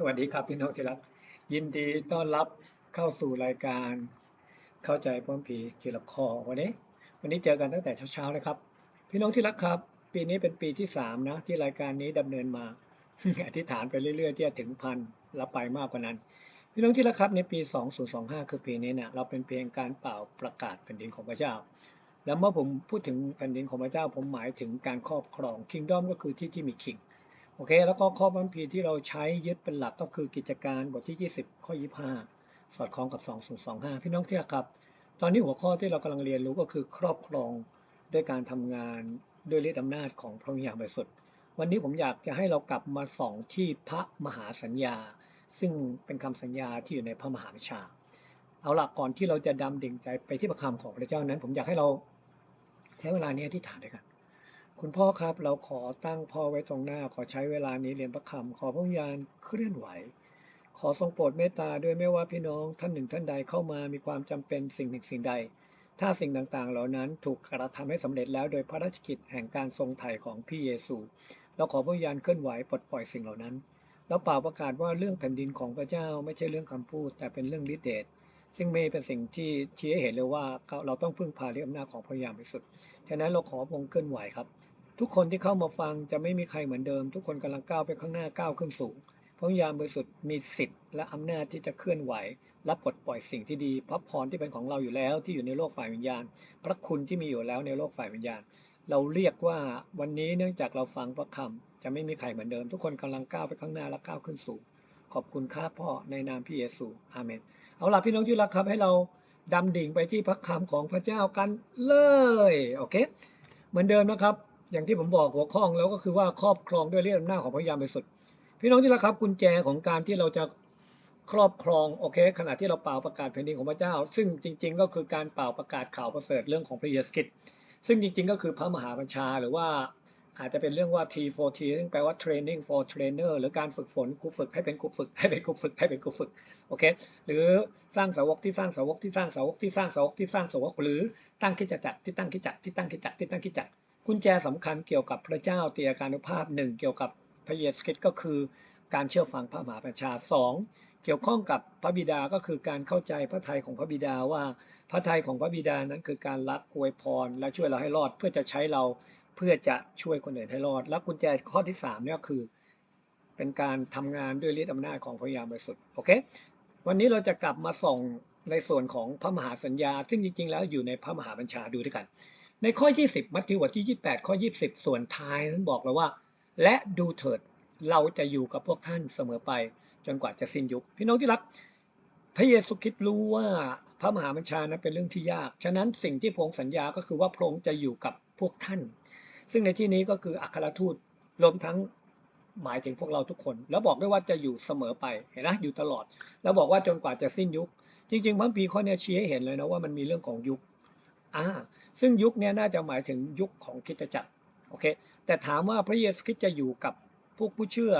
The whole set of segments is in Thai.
สวัสดีครับพี่น้องที่รักยินดีต้อนรับเข้าสู่รายการ เข้าใจพร้อมผีทีละคอวันนี้ วันนี้เจอกันตั้งแต่เช้าๆเลยครับ พี่น้องที่รักครับ ปีนี้เป็นปีที่สามนะที่รายการนี้ดำเนินมาอธิษฐานไปเรื่อยๆที่จะถึงพันแล้วไปมากกว่านั้น พี่น้องที่รักครับในปี 2025 คือปีนี้เนี่ยเราเป็นเพียงการเป่าประกาศแผ่นดินของพระเจ้า แล้วเมื่อผมพูดถึงแผ่นดินของพระเจ้า ผมหมายถึงการครอบครอง kingdom ก็คือที่ที่มี king โอเค แล้วก็ข้อบัมพีที่เราใช้ยึดเป็นหลักก็คือกิจการบทที่ 20 ข้อ 25 สอดคล้องกับ 2025 พี่น้องที่รักครับ ตอนนี้หัวข้อที่เรากำลังเรียนรู้ก็คือครอบครองด้วยการทำงานด้วยฤทธิอำนาจของพระวิญญาณบริสุทธิ์ วันนี้ผมอยากจะให้เรากลับมาส่องที่พระมหาสัญญา ซึ่งเป็นคำสัญญาที่อยู่ในพระมหาวิชา เอาละก่อนที่เราจะดำดิ่งใจไปที่ประคำของพระเจ้านั้น ผมอยากให้เราใช้เวลานี้อธิษฐานด้วยกัน คุณพ่อครับเราขอตั้งพ่อไว้ตรงหน้า ขอใช้เวลานี้เรียนพระคำขอพระวิญญาณเคลื่อนไหว ขอทรงโปรดเมตตาด้วยไม่ว่าพี่น้องท่านหนึ่งท่านใดเข้ามามีความจำเป็นสิ่งหนึ่งสิ่งใด ถ้าสิ่งต่างๆ เหล่านั้นถูกกระทำให้สำเร็จแล้วโดยพระราชกิจแห่งการทรงไถ่ของพี่เยซูเราขอพระวิญญาณเคลื่อนไหวปลดปล่อยสิ่งเหล่านั้นแล้วเป่าประกาศว่าเรื่องแผ่นดินของพระเจ้าไม่ใช่เรื่องคำพูด แต่เป็นเรื่องฤทธิเดชซึ่งไม่เป็นสิ่งที่ชี้ให้เห็นเลยว่าเราต้องพึ่งพาเรื่องอำนาจของพระวิญญาณบริสุทธิ์ฉะนั้นเราขอพงเคลื่อนไหวครับ ทุกคนที่เข้ามาฟังจะไม่มีใครเหมือนเดิม ทุกคนกำลังก้าวไปข้างหน้าก้าวขึ้นสูงพระวิญญาณบริสุทธิ์มีสิทธิ์และอำนาจที่จะเคลื่อนไหวรับปลดปล่อยสิ่งที่ดีพระพรที่เป็นของเราอยู่แล้วที่อยู่ในโลกฝ่ายวิญญาณ พระคุณที่มีอยู่แล้วในโลกฝ่ายวิญญาณ เราเรียกว่าวันนี้เนื่องจากเราฟังพระคำจะไม่มีใครเหมือนเดิม ทุกคนกำลังก้าวไปข้างหน้าและก้าวขึ้นสูงขอบคุณข้าพ่อในนามพระเยซูอาเมนเอาล่ะพี่น้องที่รักครับให้เราดำดิ่งไปที่พระคำของพระเจ้ากันเลยโอเค เหมือนเดิมนะครับ อย่างที่ผมบอกหัวข้องแล้วก็คือว่าครอบครองด้วยเรื่องอำนาจของพระยามบริสุทธิ์พี่น้องที่รักครับกุญแจของการที่เราจะครอบครองโอเค ขณะที่เราเป่าประกาศแผ่นดินของพระเจ้า ซึ่งจริง ๆ ก็คือการเป่าประกาศข่าวประเสริฐเรื่องของพระเยซูคริสต์ซึ่งจริง ๆ ก็คือพระมหาบัญชาหรือว่าอาจจะเป็นเรื่องว่า T4T ซึ่งแปลว่า training for trainer หรือการฝึกฝนครูฝึกให้เป็นครูฝึกให้เป็นครูฝึกให้เป็นครูฝึกโอเคหรือสร้างสาวกที่สร้างสาวกที่สร้างสาวกที่สร้างสาวกที่สร้างสาวกหรือตั้งคิดจักรที่ตั้งคิดจักรที่ตั้งคิดจักรที่ตั้งคิดจักร กุญแจสำคัญเกี่ยวกับพระเจ้าเตียการุภาพหนึ่งเกี่ยวกับพระเยซูคริสต์ก็คือการเชื่อฟังพระมหาประชาสองเกี่ยวข้องกับพระบิดาก็คือการเข้าใจพระทัยของพระบิดาว่า พระทัยของพระบิดานั้นคือการรักอวยพร และช่วยเราให้รอดเพื่อจะใช้เราเพื่อจะช่วยคนอื่นให้รอด และกุญแจข้อที่3เนี่ยคือ เป็นการทำงานด้วยฤทธิอำนาจของพระยามบริสุทธิ์โอเควันนี้เราจะกลับมาส่องในส่วนของพระมหาสัญญา ซึ่งจริงๆ แล้วอยู่ในพระมหาบัญชาดูด้วยกัน ในข้อ 20 มัทธิวบทที่ 28 ข้อ 20 ส่วนท้ายนั้นบอกเลยว่า และดูเถิดเราจะอยู่กับพวกท่านเสมอไป จนกว่าจะสิ้นยุค พี่น้องที่รัก พระเยซูคริสต์รู้ว่าพระมหาบัญชานั้นเป็นเรื่องที่ยาก ฉะนั้นสิ่งที่พระองค์สัญญาก็คือว่าพระองค์จะอยู่กับพวกท่าน ซึ่งในที่นี้ก็คืออัครทูตรวมทั้งหมายถึงพวกเราทุกคน แล้วบอกด้วยว่าจะอยู่เสมอไปเห็นไหมอยู่ตลอด แล้วบอกว่าจนกว่าจะสิ้นยุค จริง ๆ พระปีข้อนี้ชี้ให้เห็นเลยนะว่ามันมีเรื่องของยุค อ่าซึ่งยุคนี้น่าจะหมายถึงยุคของคิดจักรโอเคแต่ถามว่าพระเยซูคริสต์จะอยู่กับพวกผู้เชื่อ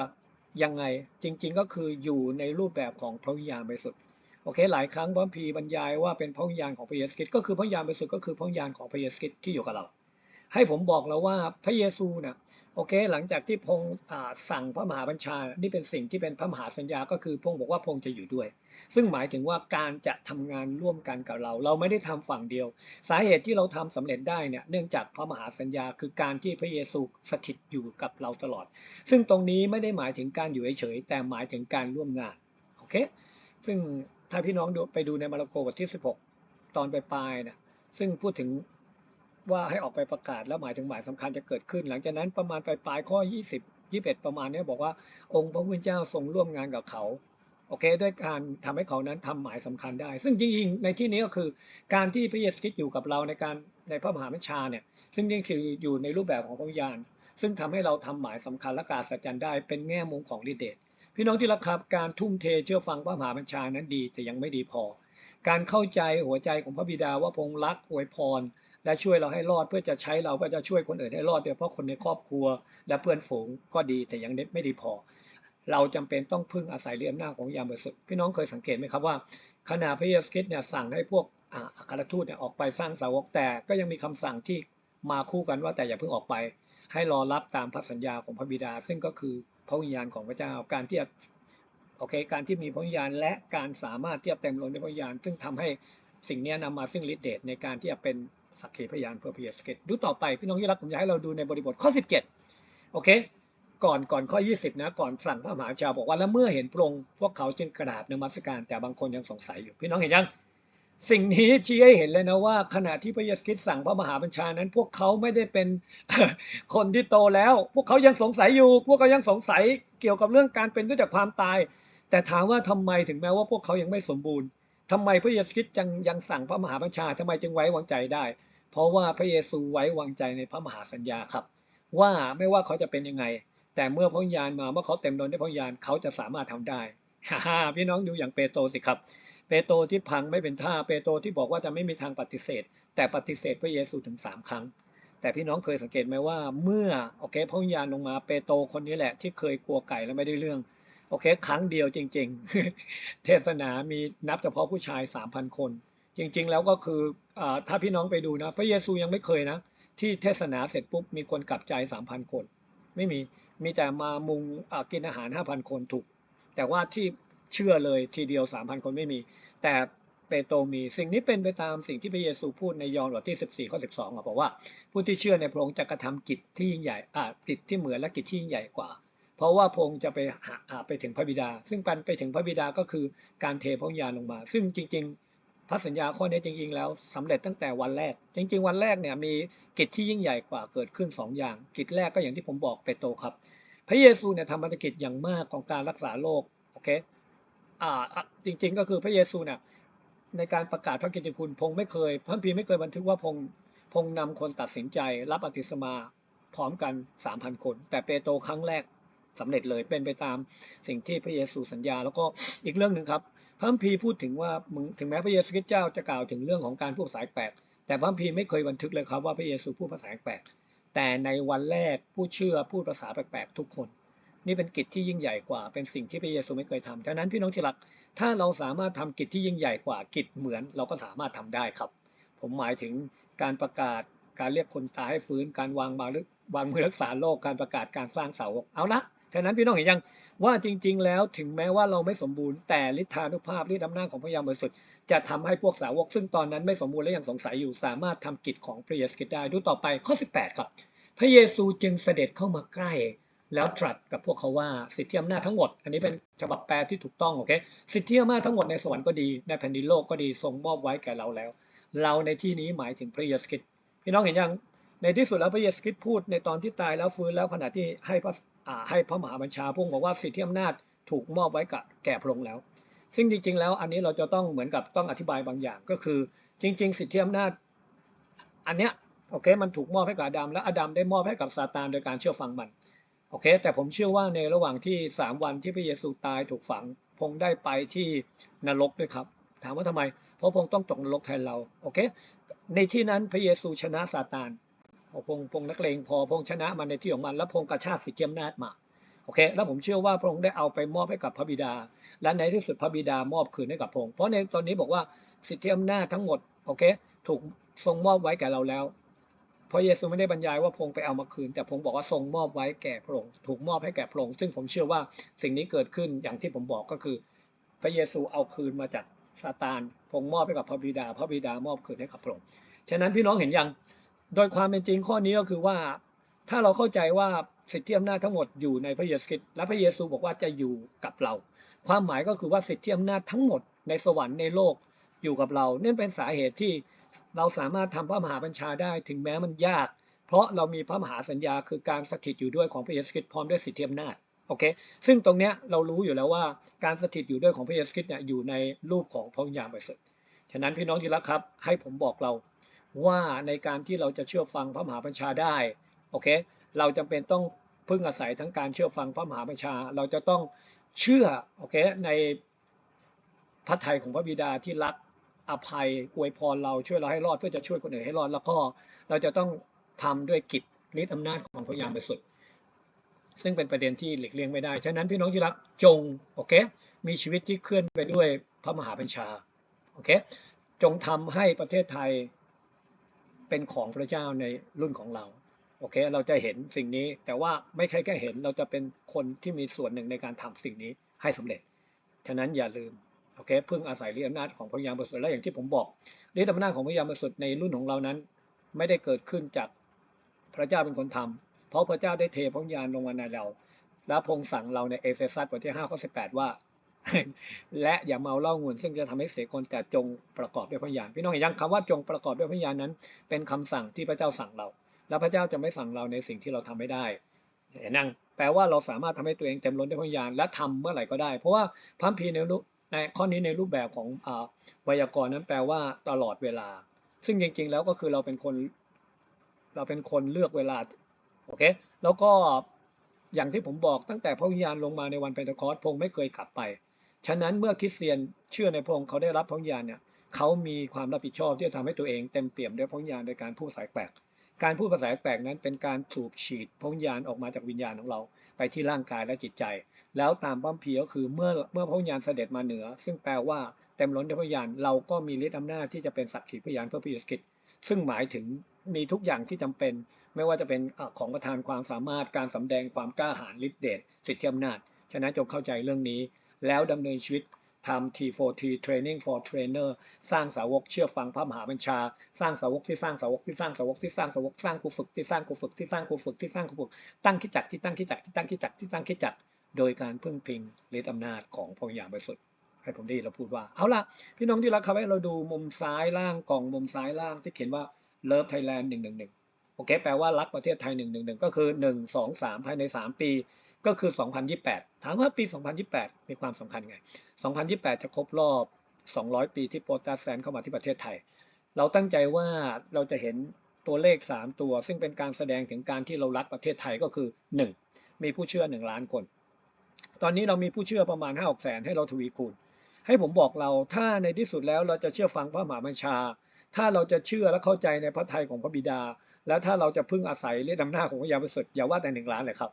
ยังไงจริงๆก็คืออยู่ในรูปแบบของพระวิญญาณบริสุทธิ์โอเคหลายครั้งพระพีบรรยายว่าเป็นพระวิญญาณของพระเยซูคริสต์ก็คือพระวิญญาณบริสุทธิ์ก็คือพระวิญญาณของพระเยซูคริสต์ที่อยู่กับเรา ให้ผมบอกแล้วว่าพระเยซูนะโอเค หลังจากที่พงศ์สั่งพระมหาบัญชา นี่เป็นสิ่งที่เป็นพระมหาสัญญาก็คือพงศ์บอกว่าพงศ์จะอยู่ด้วย ซึ่งหมายถึงว่าการจะทำงานร่วมกันกับเรา เราไม่ได้ทำฝั่งเดียว สาเหตุที่เราทำสำเร็จได้เนี่ยเนื่องจากพระมหาสัญญา คือการที่พระเยซูสถิตอยู่กับเราตลอด ซึ่งตรงนี้ไม่ได้หมายถึงการอยู่เฉยๆแต่หมายถึงการร่วมงานโอเค ซึ่งถ้าพี่น้องไปดูในมาระโกบทที่ 16 ตอนปลายๆนะซึ่งพูดถึง ว่าให้ออกไปประกาศแล้วหมายถึงหมายสำคัญจะเกิดขึ้น หลังจากนั้นประมาณปลายๆข้อ 20 21 ประมาณนี้บอกว่าองค์พระผู้เป็นเจ้าทรงร่วมงานกับเขาโอเคด้วยการทำให้เขานั้นทำหมายสำคัญได้ ซึ่งจริงๆในที่นี้ก็คือการที่พระเยซูคริสต์อยู่กับเราในการในพระมหาบัญชาเนี่ยซึ่งนี่คืออยู่ในรูปแบบของพระวิญญาณ ซึ่งทำให้เราทำหมายสำคัญและการสัจจันได้เป็นแง่มุมของฤทธิเดชพี่น้องที่รักครับการทุ่มเทเชื่อฟังพระมหาบัญชานั้นดีแต่ยังไม่ดีพอ การเข้าใจหัวใจของพระบิดาว่าพงรักอวยพร และช่วยเราให้รอดเพื่อจะใช้เราเพื่อจะช่วยคนอื่นให้รอดโดยเฉพาะคนในครอบครัว และเพื่อนฝูงก็ดีแต่ยังไม่ดีพอ เราจำเป็นต้องพึ่งอาศัยเรื่องหน้าของยามบริสุทธิ์พี่น้องเคยสังเกตไหมครับว่าขณะพระเยซูคริสต์เนี่ยสั่งให้พวกอัครทูตเนี่ยออกไปสร้างสาวกแต่ก็ยังมีคำสั่งที่มาคู่กันว่าแต่อย่าเพิ่งออกไป ให้รอรับตามพระสัญญาของพระบิดา ซึ่งก็คือพระวิญญาณของพระเจ้าการที่จะโอเค การที่มีพระวิญญาณและการสามารถที่จะเต็มล้นด้วยพระวิญญาณ ซึ่งทำให้สิ่งนี้ยนำมาซึ่งฤทธิ์เดชในการที่จะเป็น สักขีพยานเพื่อพระเยซูคริสต์ดูต่อไปพี่น้องที่รักผมอยากให้เราดูในบริบทข้อ 17 โอเค ก่อนก่อนข้อ 20 นะ ก่อนสั่งพระมหาชาบอกว่าแล้วเมื่อเห็นพระองค์พวกเขาจึงกราบนมัสการแต่บางคนยังสงสัยอยู่ พี่น้องเห็นยัง สิ่งนี้ชี้ให้เห็นเลยนะว่า ขณะที่พระเยซูคริสต์สั่งพระมหาบัญชานั้น พวกเขาไม่ได้เป็นคนที่โตแล้ว พวกเขายังสงสัยอยู่ พวกเขายังสงสัยเกี่ยวกับเรื่องการเป็นขึ้นจากความตาย แต่ถามว่าทำไมถึงแม้ว่าพวกเขายังไม่สมบูรณ์ทำไมพระเยซูคริสต์ยังยังสั่งพระมหาบัญชาทำไมจึงไว้วางใจได้ เพราะว่าพระเยซูไว้วางใจในพระมหาสัญญาครับ ว่าไม่ว่าเขาจะเป็นยังไง แต่เมื่อพระญาณมาเมื่อเขาเต็มล้นด้วยพระญาณเขาจะสามารถทำได้ฮ่าพี่น้องดูอย่างเปโตรสิครับเปโตรที่พังไม่เป็นท่าเปโตรที่บอกว่าจะไม่มีทางปฏิเสธ แต่ปฏิเสธพระเยซูถึงสามครั้ง แต่พี่น้องเคยสังเกตไหมว่าเมื่อโอเคพระวิญญาณลงมาเปโตรคนนี้แหละที่เคยกลัวไก่แล้วไม่ได้เรื่องโอเค ครั้งเดียวจริง ๆ เทศนามีนับเฉพาะผู้ชายสามพันคน จริงๆแล้วก็คืออถ้าพี่น้องไปดูนะ พระเยซูยังไม่เคยนะ ที่เทศนาเสร็จปุ๊บมีคนกลับใจสามพันคน ไม่มีมีแต่มามุงอ่ากินอาหารห้าพันคนถูก แต่ว่าที่เชื่อเลยทีเดียวสามพันคนไม่มี แต่เปโตรมีสิ่งนี้เป็นไปตามสิ่งที่พระเยซูพูดในยอห์นบทที่ 14ข้อ12อะบอกว่า ผู้ที่เชื่อในพระองค์จะกระทำกิจที่ยิ่งใหญ่อ่ากิจที่เหมือนและกิจที่ยิ่งใหญ่กว่า เพราะว่าพระองค์จะไปหาไปถึงพระบิดา ซึ่งการไปถึงพระบิดาก็คือการเทพระวิญญาณลงมา ซึ่งจริงๆ พระสัญญาข้อนี้จริงๆแล้วสำเร็จตั้งแต่วันแรก จริง ๆ วันแรกเนี่ยมีกิจที่ยิ่งใหญ่กว่าเกิดขึ้นสองอย่าง กิจแรกก็อย่างที่ผมบอกเปโตรครับ พระเยซูเนี่ยทำภารกิจอย่างมากของการรักษาโรคโอเคอ่าจริง ๆ ก็คือพระเยซูเนี่ยในการประกาศพระกิตติคุณพงไม่เคยพระคัมภีไม่เคยบันทึกว่าพงพงนำคนตัดสินใจ รับอติสมาพร้อมกันสามพันคน แต่เปโตรครั้งแรก สำเร็จเลยเป็นไปตามสิ่งที่พระเยซูสัญญา แล้วก็อีกเรื่องหนึ่งครับพระคัมภีร์พูดถึงว่าถึงแม้พระเยซูคริสต์เจ้าจะกล่าวถึงเรื่องของการพูดภาษาแปลกแต่พระคัมภีร์ไม่เคยบันทึกเลยครับว่าพระเยซูพูดภาษาแปลกแต่ในวันแรกผู้เชื่อพูดภาษาแปลกๆทุกคน นี่เป็นกิจที่ยิ่งใหญ่กว่า เป็นสิ่งที่พระเยซูไม่เคยทำฉะนั้นพี่น้องที่รัก ถ้าเราสามารถทำกิจที่ยิ่งใหญ่กว่ากิจเหมือนเราก็สามารถทำได้ครับ ผมหมายถึงการประกาศการเรียกคนตายให้ฟื้นการวางมาลึกวางมือรักษาโรคการประกาศการสร้างเสาเอาละ ฉะนั้นพี่น้องเห็นยังว่าจริง ๆ แล้วถึงแม้ว่าเราไม่สมบูรณ์แต่ฤทธานุภาพฤทธิอำนาจของพระยามบริสุทธิ์จะทำให้พวกสาวกซึ่งตอนนั้นไม่สมบูรณ์และยังสงสัยอยู่ สามารถทำกิจของพระเยซูได้ดูต่อไปข้อ 18 ครับ พระเยซูจึงเสด็จเข้ามาใกล้ แล้วตรัสกับพวกเขาว่าสิทธิอำนาจทั้งหมด อันนี้เป็นฉบับแปลที่ถูกต้องโอเคสิทธิอำนาจทั้งหมดในสวรรค์ก็ดีในแผ่นดินโลกก็ดีทรงมอบไว้แก่เราแล้ว เราในที่นี้หมายถึงพระเยซูคริสต์พี่น้องเห็นยังในที่สุดแล้วพระเยซูคริสต์พูดในตอนที่ตายแล้วฟื้นแล้วขณะที่ให้พระ ให้พระมหาบัญชาพระองค์บอกว่าสิทธิอำนาจถูกมอบไว้กับแก่พระองค์แล้ว ซึ่งจริง ๆ แล้วอันนี้เราจะต้องเหมือนกับต้องอธิบายบางอย่างก็คือ จริง ๆ สิทธิอำนาจ อันเนี้ยโอเคมันถูกมอบให้กับอาดัมและอาดัมได้มอบให้กับซาตานโดยการเชื่อฟังมันโอเค แต่ผมเชื่อว่าในระหว่างที่สามวันที่พระเยซูตายถูกฝังพงได้ไปที่นรกด้วยครับ ถามว่าทำไม เพราะพงต้องตกนรกแทนเราโอเค ในที่นั้นพระเยซูชนะซาตาน พงพงนักเลงพอพงชนะมันในที่ของมัน แล้วพงกระชากสิทธิอำนาจมาโอเค แล้วผมเชื่อว่าพระองค์ได้เอาไปมอบให้กับพระบิดา และในที่สุดพระบิดามอบคืนให้กับพระองค์ เพราะในตอนนี้บอกว่าสิทธิอำนาจทั้งหมด โอเค ถูกทรงมอบไว้แก่เราแล้ว เพราะเยซูไม่ได้บรรยายว่าพระองค์ไปเอามาคืน แต่พระองค์บอกว่าทรงมอบไว้แก่พระองค์ ถูกมอบให้แก่พระองค์ ซึ่งผมเชื่อว่าสิ่งนี้เกิดขึ้นอย่างที่ผมบอกก็คือ พระเยซูเอาคืนมาจากซาตานพระองค์มอบให้กับพระบิดา พระบิดามอบคืนให้กับพระองค์ ฉะนั้นพี่น้องเห็นยัง โดยความเป็นจริงข้อนี้ก็คือว่า ถ้าเราเข้าใจว่าสิทธิอำนาจทั้งหมดอยู่ในพระเยซูคริสต์และพระเยซูบอกว่าจะอยู่กับเรา ความหมายก็คือว่าสิทธิอำนาจทั้งหมดในสวรรค์ในโลกอยู่กับเรานั่นเป็นสาเหตุที่เราสามารถทำพระมหาบัญชาได้ถึงแม้มันยาก เพราะเรามีพระมหาสัญญาคือการสถิตอยู่ด้วยของพระเยซูคริสต์พร้อมด้วยสิทธิอำนาจโอเค ซึ่งตรงเนี้ยเรารู้อยู่แล้วว่าการสถิตอยู่ด้วยของพระเยซูคริสต์เนี่ยอยู่ในรูปของพระวิญญาณบริสุทธิ์ ฉะนั้นพี่น้องที่รักครับ ให้ผมบอกเรา ว่าในการที่เราจะเชื่อฟังพระมหาบัญชาได้โอเคเราจำเป็นต้องพึ่งอาศัยทั้งการเชื่อฟังพระมหาบัญชา เราจะต้องเชื่อโอเคในพระทัยของพระบิดาที่รักอภัยอวยพรเราช่วยเราให้รอดเพื่อจะช่วยคนอื่นให้รอด แล้วก็เราจะต้องทำด้วยกิจฤทธิอำนาจของพระยามบริสุทธิ์ซึ่งเป็นประเด็นที่หลีกเลี่ยงไม่ได้ ฉะนั้นพี่น้องที่รักจงโอเคมีชีวิตที่เคลื่อนไปด้วยพระมหาบัญชาโอเคจงทำให้ประเทศไทย เป็นของพระเจ้าในรุ่นของเราโอเค เราจะเห็นสิ่งนี้ แต่ว่าไม่ใช่แค่เห็น เราจะเป็นคนที่มีส่วนหนึ่งในการทำสิ่งนี้ให้สำเร็จ ฉะนั้นอย่าลืม โอเค พึ่งอาศัยฤทธิ์อำนาจของพระวิญญาณบริสุทธิ์และอย่างที่ผมบอกฤทธิ์อำนาจของพระวิญญาณบริสุทธิ์ในรุ่นของเรานั้น ไม่ได้เกิดขึ้นจากพระเจ้าเป็นคนทำเพราะพระเจ้าได้เทพระวิญญาณลงมาในเรา และพงค์สั่งเราในเอเฟซัสบทที่5ข้อ18 ว่า และอย่าเมาเล้างุ่นซึ่งจะทำให้เสียคนแต่จงประกอบด้วยพระญาณพี่น้องเห็นยังคำว่าจงประกอบด้วยพระญาณนั้น เป็นคำสั่งที่พระเจ้าสั่งเรา และพระเจ้าจะไม่สั่งเราในสิ่งที่เราทำไม่ได้เห็นยังแปลว่าเราสามารถทำให้ตัวเองเต็มล้นด้วยพระญาณและทำเมื่อไหร่ก็ได้ เพราะว่าพระคัมภีในรูปในข้อนี้ในรูปแบบของอไวยากรณ์นั้นแปลว่าตลอดเวลา ซึ่งจริง ๆ แล้วก็คือเราเป็นคนเราเป็นคนเลือกเวลาโอเคแล้วก็อย่างที่ผมบอกตั้งแต่พระวิญญาณลงมาในวันเปนทคอสพระองไม่เคยกลับไป ฉะนั้นเมื่อคริสเตียนเชื่อในพระองค์เขาได้รับพระวิญญาณเนี่ยเขามีความรับผิดชอบที่จะทำให้ตัวเองเต็มเปี่ยมด้วยพระวิญญาณโดยการพูดภาษาแปลกการพูดภาษาแปลกนั้นเป็นการถูกฉีดพระวิญญาณออกมาจากวิญญาณของเรา ไปที่ร่างกายและจิตใจ แล้วตามพระคัมภีร์ก็คือเมื่อเมื่อพระวิญญาณเสด็จมาเหนือ ซึ่งแปลว่าเต็มล้นด้วยพระวิญญาณเราก็มีฤทธิ์อำนาจที่จะเป็นสักขีพยานเพื่อพระเยซูคริต์ซึ่งหมายถึงมีทุกอย่างที่จำเป็น ไม่ว่าจะเป็นของประทานความสามารถการสำแดงความกล้าหาญฤทธิ์เดชสิทธิอำนาจฉะนั้นจงเข้าใจเรื่องนี้ แล้วดำเนินชีวิตทำ T4T Training for Trainer สร้างสาวกเชื่อฟังพระมหาบัญชา สร้างสาวกที่สร้างสาวกที่สร้างสาวกที่สร้างสาวกสร้างครูฝึกที่สร้างครูฝึกที่สร้างครูฝึกที่สร้างครูฝึกตั้งคิดจักรที่ตั้งคิดจักรที่ตั้งคิดจักรที่ตั้งคิดจักรโดยการพึ่งพิงฤทธิ์อำนาจของพระวิญญาบริสุทธิ์ให้ผมได้เราพูดว่า เอาล่ะ พี่น้องที่รักครับให้เราดูมุมซ้ายล่างกล่องมุมซ้ายล่างที่เขียนว่า Love Thailand 111 โอเค แปลว่ารักประเทศไทย111ก็คือ 1 2 3 ภายใน 3 ปี ก็คือ 2028 ถามว่าปี 2028 มีความสำคัญไง 2028 จะครบรอบ 200 ปีที่โปรตัสแซนเข้ามาที่ประเทศไทย เราตั้งใจว่าเราจะเห็นตัวเลข 3 ตัว ซึ่งเป็นการแสดงถึงการที่เรารักประเทศไทยก็คือ 1 มีผู้เชื่อ 1 ล้านคน ตอนนี้เรามีผู้เชื่อประมาณ5 6แสนให้เราทวีคูณ ให้ผมบอกเราถ้าในที่สุดแล้วเราจะเชื่อฟังพระมหาบัญชา ถ้าเราจะเชื่อและเข้าใจในพระทัยของพระบิดา แล้วถ้าเราจะพึ่งอาศัยฤทธิ์อำนาจของพระยาประเสริฐอย่าว่าแต่หนึ่งล้านเลยครับ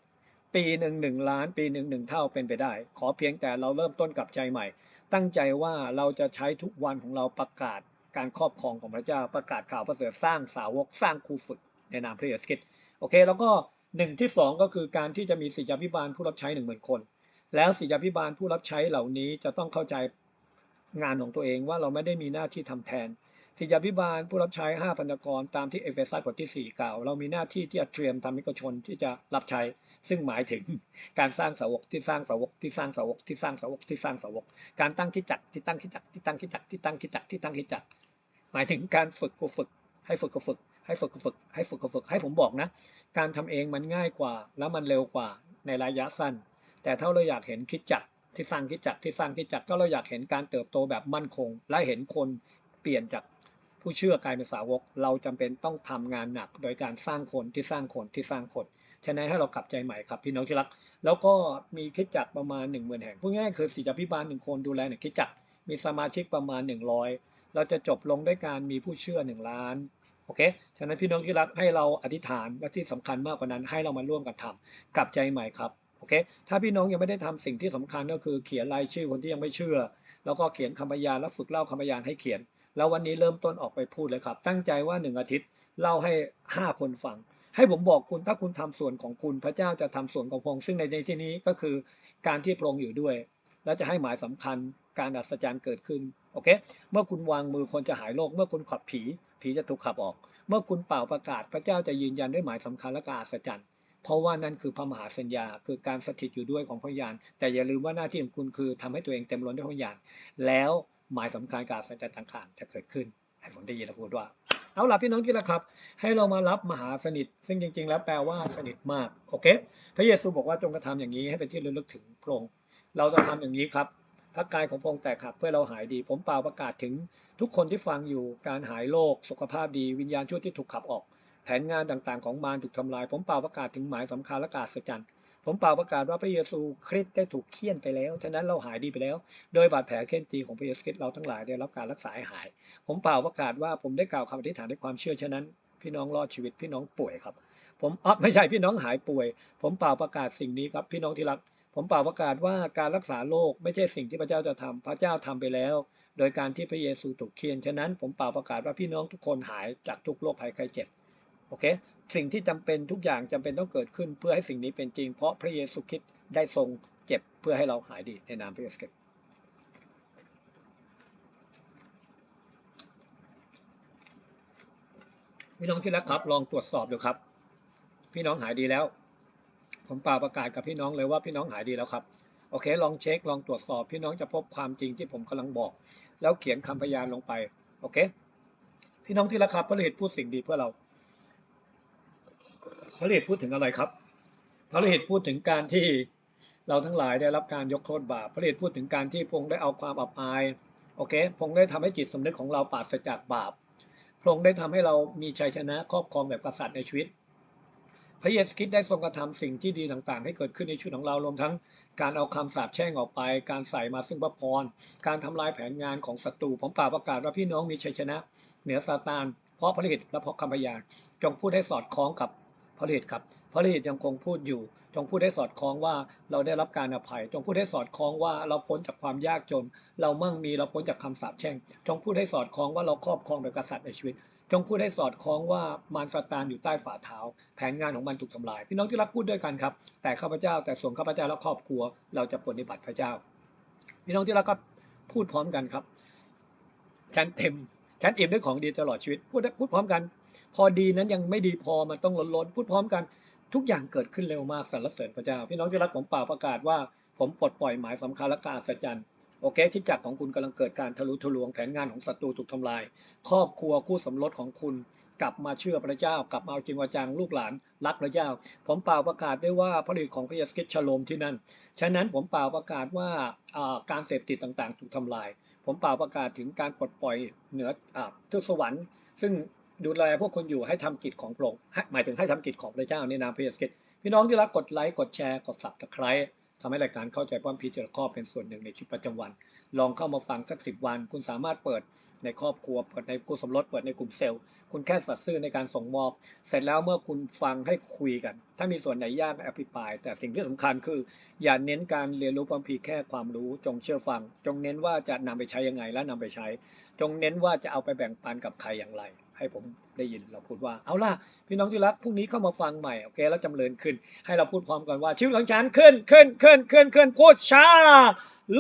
ปีหนึ่งหนึ่งล้าน ปีหนึ่งหนึ่งเท่าเป็นไปได้ ขอเพียงแต่เราเริ่มต้นกับใจใหม่ ตั้งใจว่าเราจะใช้ทุกวันของเราประกาศการครอบครองของพระเจ้าประกาศข่าวประเสริฐสร้างสาวกสร้างครูฝึกในนามพระเยซูคริสต์โอเค แล้วก็หนึ่งที่สองก็คือการที่จะมีศิษยาพิบาลผู้รับใช้หนึ่งหมื่นคน แล้วศิษยาพิบาลผู้รับใช้เหล่านี้จะต้องเข้าใจงานของตัวเองว่าเราไม่ได้มีหน้าที่ทำแทน ศิษยาพิบาลผู้รับใช้ 5 พันธกรตามที่เอเฟซัสบทที่ 4 กล่าว เรามีหน้าที่ที่จะเตรียมทำมิกชนที่จะรับใช้ ซึ่งหมายถึงการสร้างสาวกที่สร้างสาวกที่สร้างสาวกที่สร้างสาวกที่สร้างสาวก การตั้งคิดจักที่ตั้งคิดจักที่ตั้งคิดจักที่ตั้งคิดจักที่ตั้งคิดจักหมายถึงการฝึกกูฝึก ให้ฝึกกูฝึก ให้ฝึกกูฝึก ให้ฝึกกูฝึก ให้ผมบอกนะ การทำเองมันง่ายกว่า แล้วมันเร็วกว่าในระยะสั้น แต่ถ้าเราอยากเห็นคิดจักที่สร้างคิดจักที่สร้างคิดจักก็เราอยากเห็นการเติบโตแบบมั่นคง และเห็นคนเปลี่ยนจาก ผู้เชื่อกลายเป็นสาวก เราจำเป็นต้องทำงานหนัก โดยการสร้างคนที่สร้างคนที่สร้างคน ฉะนั้นให้เรากลับใจใหม่ครับพี่น้องที่รัก แล้วก็มีคิดจักประมาณ1 0,000แห่งพูดง่ายคือศิษยาพิบาลหนึ่งคนดูแลหนึ่งคิดจัก มีสมาชิกประมาณ 100 เราจะจบลงด้วยการมีผู้เชื่อ 1 ล้านโอเค ฉะนั้นพี่น้องที่รักให้เราอธิษฐานและที่สำคัญมากกว่านั้น ให้เรามาร่วมกันทำกลับใจใหม่ครับโอเค ถ้าพี่น้องยังไม่ได้ทำสิ่งที่สำคัญก็คือเขียนรายชื่อคนที่ยังไม่เชื่อ แล้วก็เขียนคำพยานและฝึกเล่าคำพยานให้เขียน แล้ววันนี้เริ่มต้นออกไปพูดเลยครับ ตั้งใจว่าหนึ่งอาทิตย์เล่าให้ห้าคนฟัง ให้ผมบอกคุณถ้าคุณทำส่วนของคุณพระเจ้าจะทำส่วนของพระองค์ซึ่งในที่นี้ก็คือการที่พระองค์อยู่ด้วย และจะให้หมายสำคัญการอัศจรรย์เกิดขึ้นโอเค เมื่อคุณวางมือคนจะหายโรคเมื่อคุณขับผี ผีจะถูกขับออก เมื่อคุณเป่าประกาศพระเจ้าจะยืนยันด้วยหมายสำคัญและการอัศจรรย์เพราะว่านั่นคือพระมหาสัญญา คือการสถิตอยู่ด้วยของพระยานแต่อย่าลืมว่าหน้าที่ของคุณคือทำให้ตัวเองเต็มล้นด้วยพระยานแล้ว หมายสำคัญการอัศจรรย์ต่างๆ จะเกิดขึ้น ให้ผมได้ยินแล้วพูดว่า เอาล่ะพี่น้องที่รักครับ ให้เรามารับมหาสนิท ซึ่งจริง ๆ แล้วแปลว่าสนิทมากโอเค พระเยซูบอกว่าจงกระทำอย่างนี้ให้เป็นที่ระลึกถึงพระองค์เราจะทำอย่างนี้ครับพระกายของพระองค์แตกหักเพื่อเราหายดี ผมเป่าประกาศถึงทุกคนที่ฟังอยู่การหายโรคสุขภาพดีวิญญาณชั่วที่ถูกขับออก แผนงานต่างๆ ของมารถูกทำลาย ผมเป่าประกาศถึงหมายสำคัญและการสัจจัน ผมเป่าประกาศว่าพระเยซูคริสต์ได้ถูกเคี่ยนไปแล้ว ฉะนั้นเราหายดีไปแล้ว โดยบาดแผลเคี่ยนตีของพระเยซูคริสต์เราทั้งหลายได้รับการรักษาให้หาย ผมเป่าประกาศว่าผมได้กล่าวคำอธิษฐานด้วยความเชื่อ ฉะนั้น พี่น้องรอดชีวิต พี่น้องป่วยครับ ผมอ๋อไม่ใช่พี่น้องหายป่วย ผมเป่าประกาศสิ่งนี้ครับ พี่น้องที่รัก ผมเป่าประกาศว่าการรักษาโรคไม่ใช่สิ่งที่พระเจ้าจะทำพระเจ้าทำไปแล้ว โดยการที่พระเยซูถูกเคี่ยน ฉะนั้น ผมเป่าประกาศว่าพี่น้องทุกคนหายจากทุกโรคภัยไข้เจ็บ โอเค สิ่งที่จำเป็นทุกอย่างจำเป็นต้องเกิดขึ้นเพื่อให้สิ่งนี้เป็นจริง เพราะพระเยซูคริสต์ได้ทรงเจ็บเพื่อให้เราหายดีในนามพระเยซูคริสต์พี่น้องที่รักครับ ลองตรวจสอบดูครับ พี่น้องหายดีแล้ว ผมป่าประกาศกับพี่น้องเลยว่าพี่น้องหายดีแล้วครับโอเค ลองเช็คลองตรวจสอบ พี่น้องจะพบความจริงที่ผมกำลังบอก แล้วเขียนคำพยานลงไป โอเค พี่น้องที่รักครับพระฤทธิ์พูดสิ่งดีเพื่อเรา พระฤทธิ์พูดถึงอะไรครับ พระฤทธิ์พูดถึงการที่เราทั้งหลายได้รับการยกโทษบาป พระฤทธิ์พูดถึงการที่พระองค์ได้เอาความอับอาย โอเคพระองค์ได้ทำให้จิตสำนึกของเราปราศจากบาปพระองค์ได้ทำให้เรามีชัยชนะครอบครองแบบกษัตริย์ในชีวิต พระเยซูคริสต์ได้ทรงกระทำสิ่งที่ดีต่างๆ ให้เกิดขึ้นในชีวิตของเรารวมทั้งการเอาคำสาปแช่งออกไป การใส่มาซึ่งพระพร การทำลายแผนงานของศัตรู ผมป่าประกาศว่าพี่น้องมีชัยชนะ เหนือซาตานเพราะพระฤทธิ์และเพราะคำพยานจงพูดให้สอดคล้องกับ พระฤทธิ์ครับพระฤทธิ์ยังคงพูดอยู่ จงพูดให้สอดคล้องว่าเราได้รับการอภัย จงพูดให้สอดคล้องว่าเราพ้นจากความยากจน เรามั่งมีเราพ้นจากคำสาปแช่ง จงพูดให้สอดคล้องว่าเราครอบครองแบบกษัตริย์ในชีวิต จงพูดให้สอดคล้องว่ามารซาตานอยู่ใต้ฝ่าเท้า แผนงานของมันถูกทำลาย พี่น้องที่รักพูดด้วยกันครับ แต่ข้าพเจ้าแต่ส่วนข้าพเจ้าและครอบครัว เราจะปฏิบัติพระเจ้า พี่น้องที่รักก็พูดพร้อมกันครับฉันเต็มฉันอิ่มด้วยของดีตลอดชีวิตพูดพูดพร้อมกัน พอดีนั้นยังไม่ดีพอมันต้องล้นล้นพูดพร้อมกัน ทุกอย่างเกิดขึ้นเร็วมากสรรเสริญพระเจ้า พี่น้องที่รักผมป่าประกาศว่า ผมปลดปล่อยหมายสำคัญและการอัศจรรย์โอเคคิดจักของคุณกำลังเกิดการทะลุทะลวงแผนงานของศัตรูถูกทำลาย ครอบครัวคู่สมรสของคุณ กลับมาเชื่อพระเจ้า กลับมาเอาจริงว่าจังลูกหลานรักพระเจ้า ผมเป่าประกาศได้ว่าพระฤทธิ์ของพระเยซูคริสต์ชโลมที่นั่น ฉะนั้นผมเป่าประกาศว่าการเสพติดต่างๆ ถูกทำลาย ผมเป่าประกาศถึงการปลดปล่อยเหนืออ่าทุกสวรรค์ ซึ่ง ดูแลพวกคนอยู่ให้ทำกิจของพระองค์หมายถึงให้ทำกิจของพระเจ้าในนามพระเยซูคริสต์พี่น้องที่รักกดไลค์กดแชร์กดสับตะไคร้ทำให้รายการเข้าใจความพิจารณข้อเป็นส่วนหนึ่งในชีวิตประจำวัน ลองเข้ามาฟังสักสิบวัน คุณสามารถเปิดในครอบครัวเปิดในคู่สมรสเปิดในกลุ่มเซลล์ คุณแค่สัตย์ซื่อในการส่งมอบ เสร็จแล้วเมื่อคุณฟังให้คุยกัน ถ้ามีส่วนไหนยากอภิปราย แต่สิ่งที่สำคัญคือ อย่าเน้นการเรียนรู้ความพีแค่ความรู้จงเชื่อฟัง จงเน้นว่าจะนำไปใช้ยังไงและนำไปใช้ จงเน้นว่าจะเอาไปแบ่งปันกับใครอย่างไร ให้ผมได้ยินเราพูดว่าเอาล่ะพี่น้องที่รักพรุ่งนี้เข้ามาฟังใหม่โอเคแล้วจำเริญขึ้น ให้เราพูดพร้อมกันว่าชีวิตของฉันขึ้นขึ้นขึ้นขึ้นขึ้นพูดช้า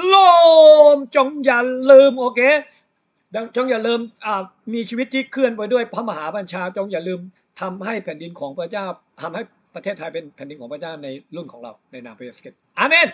โลมจงอย่าลืมโอเคจงอย่าลืมมีชีวิตที่เคลื่อนไปด้วยพระมหาบัญชาจงอย่าลืมทำให้แผ่นดินของพระเจ้าทำให้ประเทศไทยเป็นแผ่นดินของพระเจ้าในรุ่นของเราในนามพระเยซูคริสต์อาเมน